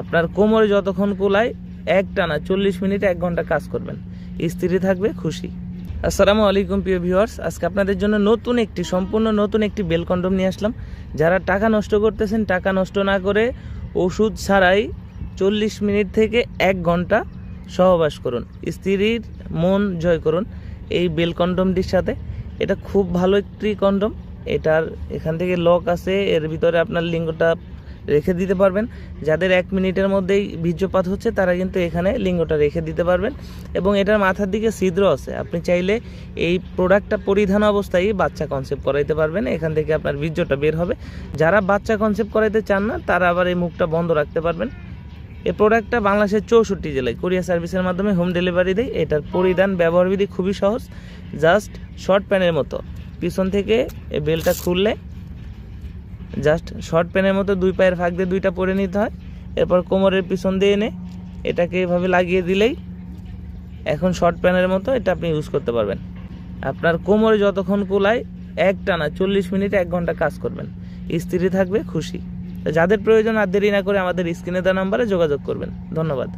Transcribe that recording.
আপনার কোমরে যতক্ষণ কুলায়, এক টানা, চল্লিশ মিনিট, এক ঘণ্টা কাজ করবেন। স্ত্রী থাকবে, খুশি। আসসালামু আলাইকুম, প্রিয় ভিউয়ার্স আজকে আপনাদের জন্য নতুন একটি, সম্পূর্ণ নতুন একটি বেল কন্ডম নিয়ে আসলাম। যারা টাকা নষ্ট করতেছেন, টাকা নষ্ট না করে ওষুধ ছাড়াই চল্লিশ মিনিট থেকে এক ঘণ্টা সহবাস করুন। স্ত্রীর মন জয় করুন এই বেল কন্ডমটির সাথে। এটা খুব ভালো একটি কন্ডম। এটার এখান থেকে লক আছে। এর ভিতরে আপনার লিঙ্গটা রেখে দিতে পারবেন। যাদের এক মিনিটের মধ্যেই বীর্যপাত হচ্ছে, তারা কিন্তু এখানে লিঙ্গটা রেখে দিতে পারবেন। এবং এটার মাথার দিকে ছিদ্র আছে। আপনি চাইলে এই প্রোডাক্টটা পরিধান অবস্থায় বাচ্চা কনসেপ্ট করাইতে পারবেন। এখান থেকে আপনার বীর্যটা বের হবে। যারা বাচ্চা কনসেপ্ট করাইতে চান না, তারা আবার এই মুখটা বন্ধ রাখতে পারবেন। এই প্রোডাক্টটা বাংলাদেশের চৌষট্টি জেলায়, কোরিয়া সার্ভিসের মাধ্যমে হোম ডেলিভারি দেয়। এটার পরিধান, ব্যবহারবিধি খুবই সহজ। জাস্ট শর্ট প্যানের মতো। পিছন থেকে এই বেলটা খুললে জাস্ট শর্ট প্যানের মতো দুই পায়ের ফাঁক দিয়ে দুইটা পরে নিতে হয়। এরপর কোমরের পিছন দিয়ে এনে এটাকে এভাবে লাগিয়ে দিলেই এখন শর্ট প্যানের মতো এটা আপনি ইউজ করতে পারবেন। আপনার কোমরে যতক্ষণ কুলায় এক টানা চল্লিশ মিনিট এক ঘণ্টা কাজ করবেন। স্ত্রী থাকবে, খুশি। যাদের প্রয়োজন আর দেরি না করে আমাদের স্ক্রিনে দেওয়া নাম্বারে যোগাযোগ করবেন। ধন্যবাদ।